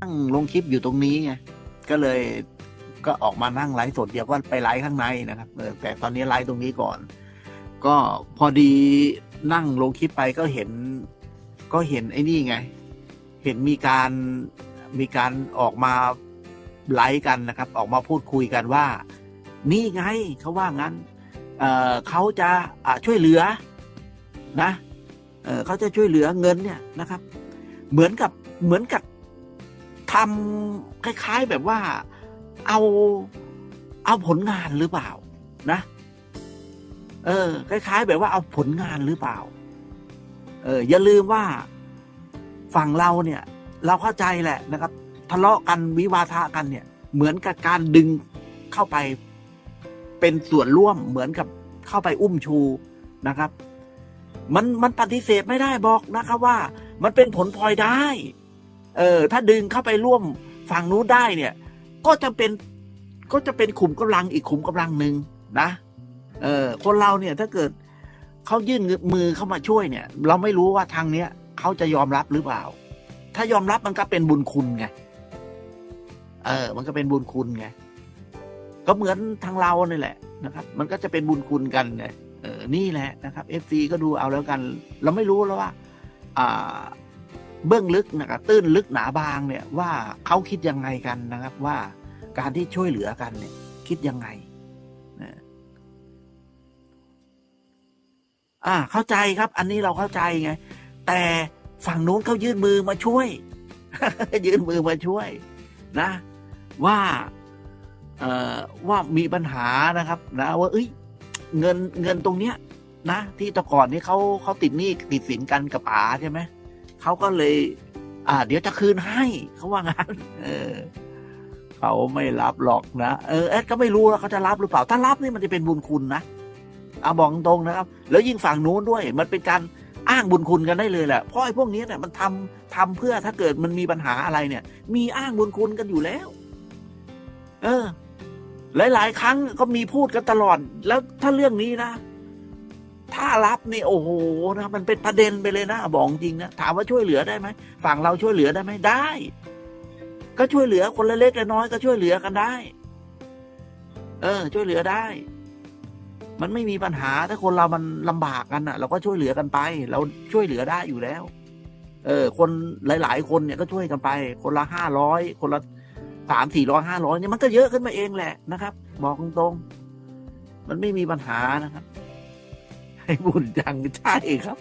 นั่งลงคลิปอยู่ตรงนี้ไงก็เลยก็ออกมานั่งไลฟ์สดเดี๋ยวก็ไปไลฟ์ข้างในนะครับแต่ตอนนี้ไลฟ์ตรงนี้ก่อน ก็พอดีนั่งลงคลิปไปก็เห็น ก็เห็นไอ้นี่ไง เห็นมีการมีการออกมาไลฟ์กันนะครับ ออกมาพูดคุยกันว่า นี่ไงเขาว่างั้นเเขาจะะช่วยเหลือนะเอเขาจะช่วยเหลือเงินเนี่ยนะครับ เหมือนกับเหมือนกับ ทำคล้ายๆแบบว่าเอาเอาผลงานหรือเปล่า นะ เออ คล้าย ๆ แบบว่าเอาผลงานหรือเปล่า เออ อย่าลืมว่าฝั่งเราเนี่ย เราเข้าใจแหละนะครับ ทะเลาะกันวิวาทะกันเนี่ย เหมือนกับการดึงเข้าไปเป็นส่วนร่วมเหมือนกับเข้าไปอุ้มชูนะครับ มันมันปฏิเสธไม่ได้บอกนะครับว่า มันเป็นผลพลอยได้ เออถ้าดึงเข้าไปร่วมฝั่งนู้นได้เนี่ย ก็จะเป็นก็จะเป็นขุมกำลังอีกขุมกำลังหนึ่งนะเออคนเราเนี่ยถ้าเกิดเขายื่นมือเข้ามาช่วยเนี่ย เราไม่รู้ว่าทางเนี้ยเขาจะยอมรับหรือเปล่า ถ้ายอมรับมันก็เป็นบุญคุณไงเออ มันก็เป็นบุญคุณไงก็เหมือนทางเราเนี่ยแหละนะครับ มันก็จะเป็นบุญคุณกันเนี่ยเออนี่แหละนะครับเอฟซีก็ดูเอาแล้วกัน เราไม่รู้แล้วว่า อ่า เบื้องลึกนะครับตื้นลึกหนาบางเนี่ยว่าเขาคิดยังไงกันนะครับ ว่าการที่ช่วยเหลือกันเนี่ย คิดยังไงนะอ่าเข้าใจครับ อันนี้เราเข้าใจไง แต่ฝั่งนู้นเขายื่นมือมาช่วย ยื่นมือมาช่วย นะ ว่าเอ่อว่ามีปัญหานะครับ นะ ว่า เอ้ย เงินเงินตรงเนี้ยนะที่แตะก่อนนี่เขาเขาติดหนี้ติดสินกันกับป๋าใช่ไหมเขาก็เลย อ่า เดี๋ยวจะคืนให้เขาว่างั้น เออเขาไม่รับหรอกนะเออแอดก็ไม่รู้ว่าเขาจะรับหรือเปล่า ถ้ารับนี่มันจะเป็นบุญคุณนะเอาบอกตรงนะครับ แล้วยิ่งฝั่งนู้นด้วย มันเป็นการอ้างบุญคุณกันได้เลยแหละเพราะไอ้พวกนี้เนี่ยมันทำทำเพื่อถ้าเกิดมันมีปัญหาอะไรเนี่ย มีอ้างบุญคุณกันอยู่แล้ว เออ หลาย ๆ ครั้งก็มีพูดกันตลอด แล้วถ้าเรื่องนี้นะ ถ้ารับนี่โอ้โหนะมันเป็นประเด็นไปเลยนะบอกจริงนะถามว่าช่วยเหลือได้ไหมฝั่งเราช่วยเหลือได้ไหมได้ ก็ช่วยเหลือคนละเล็กละน้อยก็ช่วยเหลือกันได้ เออ ช่วยเหลือได้ มันไม่มีปัญหาถ้าคนเรามันลำบากกันอะ เราก็ช่วยเหลือกันไป เราช่วยเหลือได้อยู่แล้ว เออ คนหลาย ๆ คนเนี่ยก็ช่วยกันไป คนละห้าร้อยคนละสามสี่ร้อยห้าร้อยเนี่ยมันก็เยอะขึ้นมาเองแหละนะครับ บอกตรงๆมันไม่มีปัญหานะครับ บุญจังใช่ครับ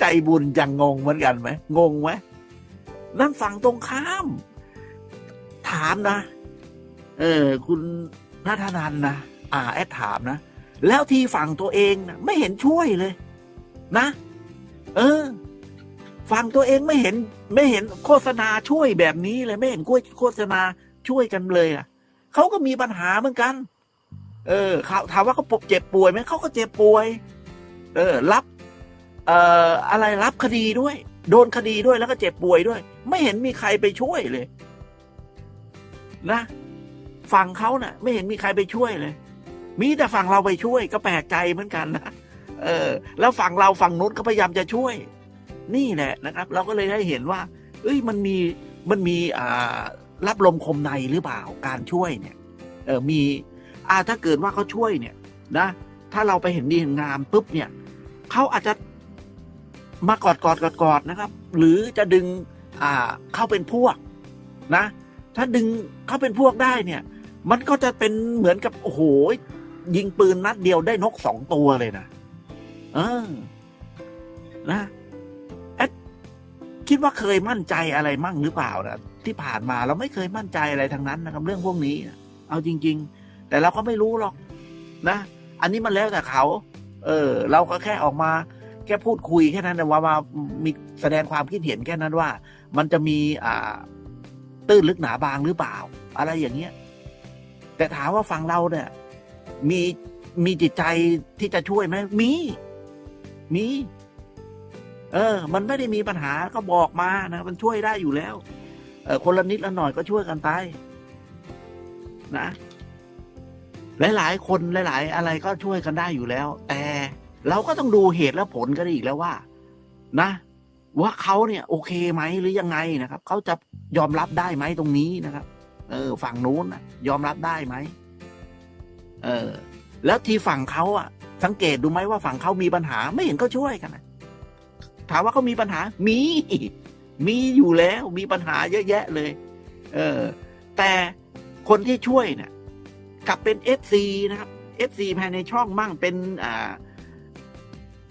ใจบุญจังงงเหมือนกันไหมงงไหมนั่นฝั่งตรงข้าม ถามนะ เออ คุณนาธนันนะอ่าแอดถามนะ แล้วทีฝั่งตัวเองนะไม่เห็นช่วยเลย นะ เออ ฝั่งตัวเองไม่เห็น ไม่เห็นโฆษณาช่วยแบบนี้เลย ไม่เห็นโฆษณาช่วยกันเลยอะเขาก็มีปัญหาเหมือนกัน เออเขาถามว่าเขาเจ็บป่วยไหมเขาก็เจ็บป่วย เออ รับ เอ่ออะไรรับคดีด้วย โดนคดีด้วยแล้วก็เจ็บป่วยด้วย ไม่เห็นมีใครไปช่วยเลย นะฝั่งเขาเนะ่ะ ไม่เห็นมีใครไปช่วยเลย มีแต่ฝั่งเราไปช่วย ก็แปลกใจเหมือนกันนะเออ แล้วฝั่งเราฝั่งนู้นก็พยายามจะช่วย นี่แหละนะครับ เราก็เลยได้เห็นว่า เอ้ยมันมีมันมีอ่ารับลมคมในหรือเปล่าการช่วยเนี่ย เออมีอ่าถ้าเกิดว่าเขาช่วยเนี่ย นะ ถ้าเราไปเห็นดีเห็นงามปุ๊บเนี่ย เขาอาจจะมากอดกอดกอดกอดนะครับ หรือจะดึงอ่าเข้าเป็นพวกนะ ถ้าดึงเข้าเป็นพวกได้เนี่ย มันก็จะเป็นเหมือนกับโอ้โหยิงปืนนัดเดียวได้นกสองตัวเลยนะเออนะแอดคิดว่าเคยมั่นใจอะไรมั่งหรือเปล่านะที่ผ่านมาเราไม่เคยมั่นใจอะไรทางนั้นนะครับ เรื่องพวกนี้ เอาจริง ๆ แต่เราก็ไม่รู้หรอก นะ อันนี้มันแล้วแต่เขา เออ เราก็แค่ออกมาแค่พูดคุยแค่นั้นนะว่ามามีแสดงความคิดเห็นแค่นั้นว่า มันจะมีอ่าตื้นลึกหนาบางหรือเปล่า อะไรอย่างเงี้ย แต่ถามว่าฝั่งเราเนี่ย มีมีจิตใจที่จะช่วยไหมมี มี เออ มันไม่ได้มีปัญหาก็บอกมานะมันช่วยได้อยู่แล้ว เออคนละนิดละหน่อยก็ช่วยกันไปนะหลาย ๆ คนหลาย ๆ อะไรก็ช่วยกันได้อยู่แล้ว แต่ เราก็ต้องดูเหตุและผลกันอีกแล้วว่า นะ ว่าเขาเนี่ยโอเคไหมหรือยังไงนะครับเขาจะยอมรับได้ไหมตรงนี้นะครับ เออ ฝั่งนู้นนะยอมรับได้ไหมเออ แล้วที่ฝั่งเขาอะ สังเกตดูไหมว่าฝั่งเขามีปัญหาไม่เห็นก็ช่วยกันนะถามว่าเขามีปัญหา มี มีอยู่แล้ว มีปัญหาเยอะแยะเลย เออ แต่คนที่ช่วยเนี่ยกลับเป็นเอฟซีนะครับเอฟซีภายในช่องมั่งเป็น อ่า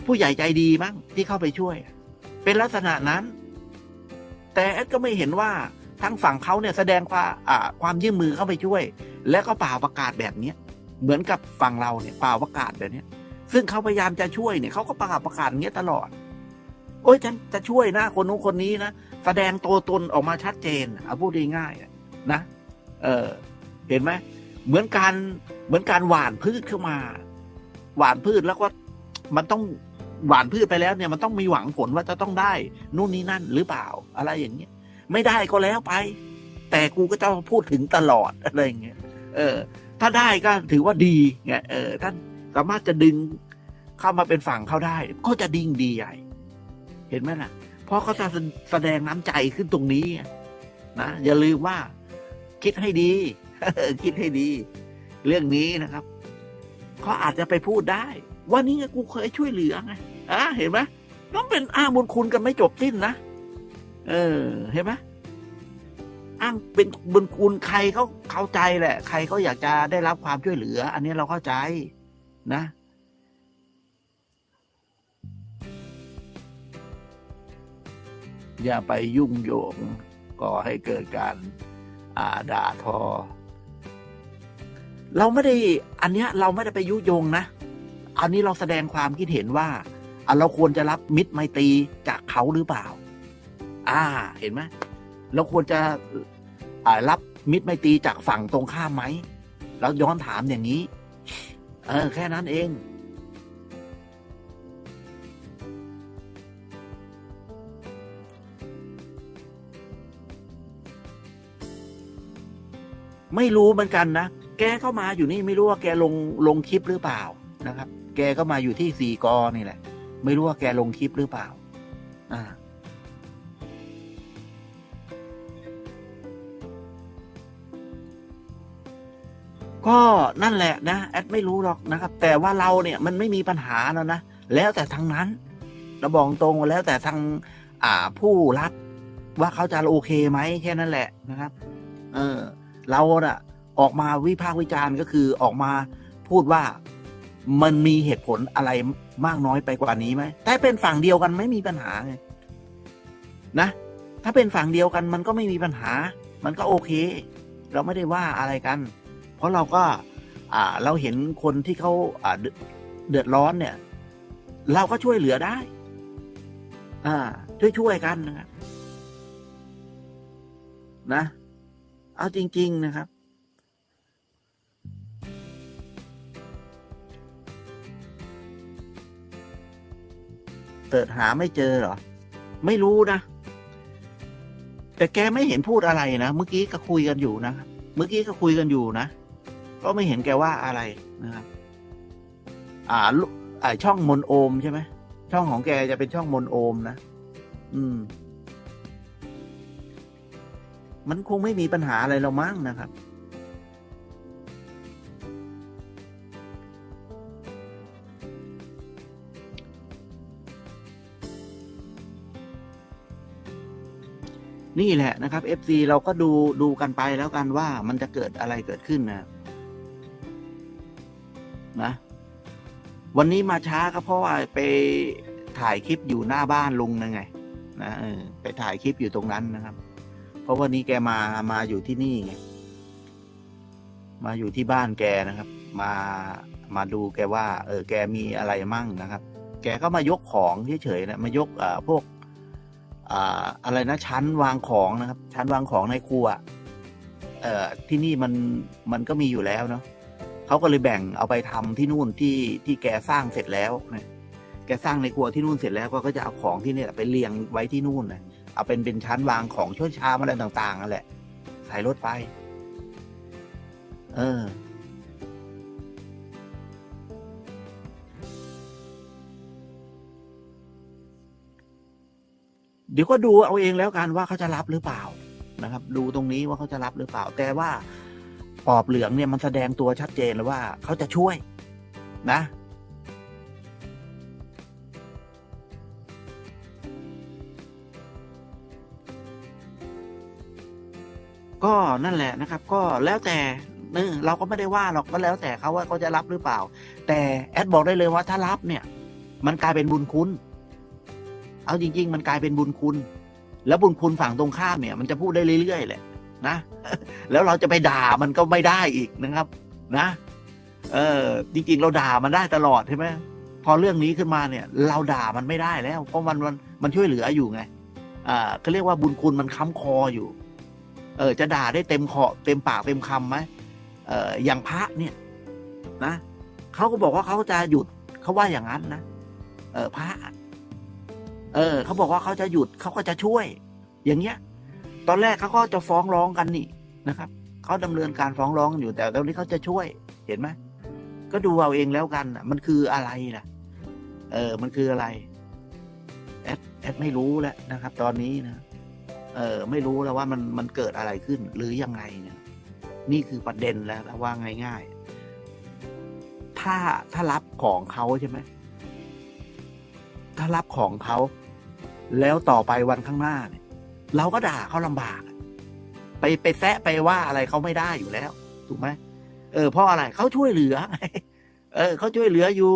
ผู้ใหญ่ใจดีมั่งที่เข้าไปช่วย เป็นลักษณะนั้น แต่แอดก็ไม่เห็นว่าทั้งฝั่งเขาเนี่ยแสดงความความยื่นมือเข้าไปช่วย และก็เป่าประกาศแบบเนี้ยเหมือนกับฝั่งเราเนี่ยเป่าประกาศแบบเนี้ย ซึ่งเขาพยายามจะช่วยเนี่ยเขาก็ประกาศประกาศอย่างเงี้ยตลอด โอ้ยฉันจะช่วยนะคนนู้นคนนี้นะแสดงตัวตนออกมาชัดเจนเอาพูดง่ายๆนะเออเห็นไหมเหมือนการเหมือนการหว่านพืชเข้ามา หว่านพืชแล้วก็มันต้อง หวานพืชไปแล้วเนี่ยมันต้องมีหวังผลว่าจะต้องได้ นู่นนี่นั่นหรือเปล่าอะไรอย่างเงี้ย ไม่ได้ก็แล้วไป แต่กูก็จะพูดถึงตลอดอะไรอย่างเงี้ยเออ ถ้าได้ก็ถือว่าดีไงเออท่านสามารถจะดึงเข้ามาเป็นฝั่งเขาได้ ก็จะดิ่งดีใหญ่ เห็นไหมล่ะ เพราะเขาจะแสดงน้ำใจขึ้นตรงนี้นะอย่าลืมว่า คิดให้ดีคิดให้ดี เรื่องนี้นะครับเขาอาจจะไปพูดได้ ว่านี่ไงกูเคยช่วยเหลือไงอะเห็นไหมต้องเป็นอ้างบุญคุณกันไม่จบสิ้นนะเออ เห็นไหมอ้างเป็นบุญคุณใครเขาเข้าใจแหละ ใครเขาอยากจะได้รับความช่วยเหลือ อันนี้เราเข้าใจนะอย่าไปยุ่งโยงก่อให้เกิดการอ่าด่าทอ เราไม่ได้ อันเนี้ย เราไม่ได้ไปยุยงนะ อันนี้เราแสดงความคิดเห็นว่าเราควรจะรับมิตรไมตรีจากเขาหรือเปล่า อ่า เห็นไหมเราควรจะรับมิตรไมตรีจากฝั่งตรงข้ามไหมเราย้อนถามอย่างนี้ เออ แค่นั้นเองไม่รู้เหมือนกันนะ แกเข้ามาอยู่นี่ไม่รู้ว่าแกลงลงคลิปหรือเปล่านะครับ แกก็มาอยู่ที่สี่กอนี่แหละ ไม่รู้ว่าแกลงคลิปหรือเปล่า อ่า ก็นั่นแหละนะแอดไม่รู้หรอกนะครับ แต่ว่าเราเนี่ยมันไม่มีปัญหาแล้วนะ แล้วแต่ทางนั้นเราบอกตรงแล้วแต่ทางอ่าผู้รับว่าเขาจะโอเคไหมแค่นั้นแหละนะครับ เออ เราอะออกมาวิพากษ์วิจารณ์ก็คือออกมาพูดว่า มันมีเหตุผลอะไรมากน้อยไปกว่านี้ไหมแต่เป็นฝั่งเดียวกันไม่มีปัญหาไงนะ ถ้าเป็นฝั่งเดียวกันมันก็ไม่มีปัญหา มันก็โอเค เราไม่ได้ว่าอะไรกัน เพราะเราก็อ่าเราเห็นคนที่เขาอ่าเดือดร้อนเนี่ย เราก็ช่วยเหลือได้ อ่า ช่วยช่วยๆกันนะครับนะ เอาจริง ๆ นะครับ เสิร์ชหาไม่เจอเหรอ ไม่รู้นะ แต่แกไม่เห็นพูดอะไรนะเมื่อกี้ก็คุยกันอยู่นะเมื่อกี้ก็คุยกันอยู่นะก็ไม่เห็นแกว่าอะไรนะครับ อ่าลุอ่าช่องมนโอมใช่ไหมช่องของแกจะเป็นช่องมนโอมนะอืม มันคงไม่มีปัญหาอะไรเรามั้งนะครับ นี่แหละนะครับ FC เราก็ดูดูกันไปแล้วกันว่ามันจะเกิดอะไรเกิดขึ้นนะนะวันนี้มาช้าก็เพราะว่าไปถ่ายคลิปอยู่หน้าบ้านลุงนะไงนะเออไปถ่ายคลิปอยู่ตรงนั้นนะครับ เพราะวันนี้แกมามาอยู่ที่นี่ไงมาอยู่ที่บ้านแกนะครับ มามาดูแกว่า เออ แกมีอะไรมั่งนะครับ แกก็มายกของเฉยๆนะมายกอ่าพวก อ่าอะไรนะชั้นวางของนะครับ ชั้นวางของในครัวเอ่อที่นี่มันมันก็มีอยู่แล้วเนาะเขาก็เลยแบ่งเอาไปทำที่นู่นที่ที่แกสร้างเสร็จแล้วนะแกสร้างในครัวที่นู่นเสร็จแล้วก็ก็จะเอาของที่เนี่ยไปเรียงไว้ที่นู่นนะเอาเป็นเป็นชั้นวางของช่วยชามอะไรต่างๆนั่นแหละ ใส่รถไป เออ ดี๋ยวก็ดูเอาเองแล้วกันว่าเขาจะรับหรือเปล่านะครับ ดูตรงนี้ว่าเขาจะรับหรือเปล่า แต่ว่าปอบเหลืองเนี่ยมันแสดงตัวชัดเจนเลยว่าเขาจะช่วยนะก็นั่นแหละนะครับ ก็แล้วแต่เออเราก็ไม่ได้ว่าหรอกก็แล้วแต่เขาว่าเขาจะรับหรือเปล่า แต่แอดบอกได้เลยว่าถ้ารับเนี่ย มันกลายเป็นบุญคุณ เอาจริง ๆ มันกลายเป็นบุญคุณ แล้วบุญคุณฝั่งตรงข้ามเนี่ย มันจะพูดได้เรื่อยๆแหละนะ แล้วเราจะไปด่ามันก็ไม่ได้อีกนะครับ นะ เออจริง ๆ เราด่ามันได้ตลอดใช่ไหมพอเรื่องนี้ขึ้นมาเนี่ย เราด่ามันไม่ได้แล้ว เพราะมันมันมันช่วยเหลืออยู่ไง อ่าเขาเรียกว่าบุญคุณมันค้ำคออยู่ เออ จะด่าได้เต็มคอเต็มปากเต็มคำไหมเอออย่างพระเนี่ย นะเขาก็บอกว่าเขาจะหยุดเขาว่าอย่างนั้นนะเออพระ เออเขาบอกว่าเขาจะหยุดเขาก็จะช่วย อย่างเงี้ย ตอนแรกเขาก็จะฟ้องร้องกันนี่นะครับเขาดำเนินการฟ้องร้องอยู่แต่ตอนนี้เขาจะช่วย เห็นไหมก็ดูเอาเองแล้วกันมันคืออะไรล่ะเออ มันคืออะไรแอดแอดไม่รู้แล้วนะครับ ตอนนี้นะเออ ไม่รู้แล้วว่ามันมันเกิดอะไรขึ้น หรือยังไงเนี่ยนี่คือประเด็นแล้วว่าง่าย ๆ ถ้าถ้ารับของเขาใช่ไหม ถ้ารับของเขา แล้วต่อไปวันข้างหน้าเนี่ย เราก็ด่าเขาลำบาก ไปไปแซะไปว่าอะไรเขาไม่ได้อยู่แล้ว ถูกไหมเออเพราะอะไรเขาช่วยเหลือ เออเขาช่วยเหลืออยู่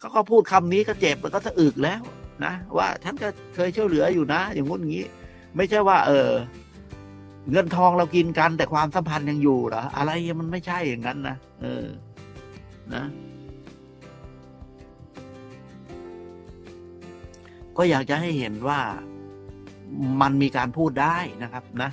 เขาก็พูดคำนี้ก็เจ็บแล้วก็สะอึกแล้วนะว่าฉันก็เคยช่วยเหลืออยู่นะ อย่างงู้นอย่างนี้ ไม่ใช่ว่า เออ เงินทองเรากินกัน แต่ความสัมพันธ์ยังอยู่เหรออะไรมันไม่ใช่อย่างนั้นนะเออ นะ ก็อยากจะให้เห็นว่ามันมีการพูดได้นะครับนะ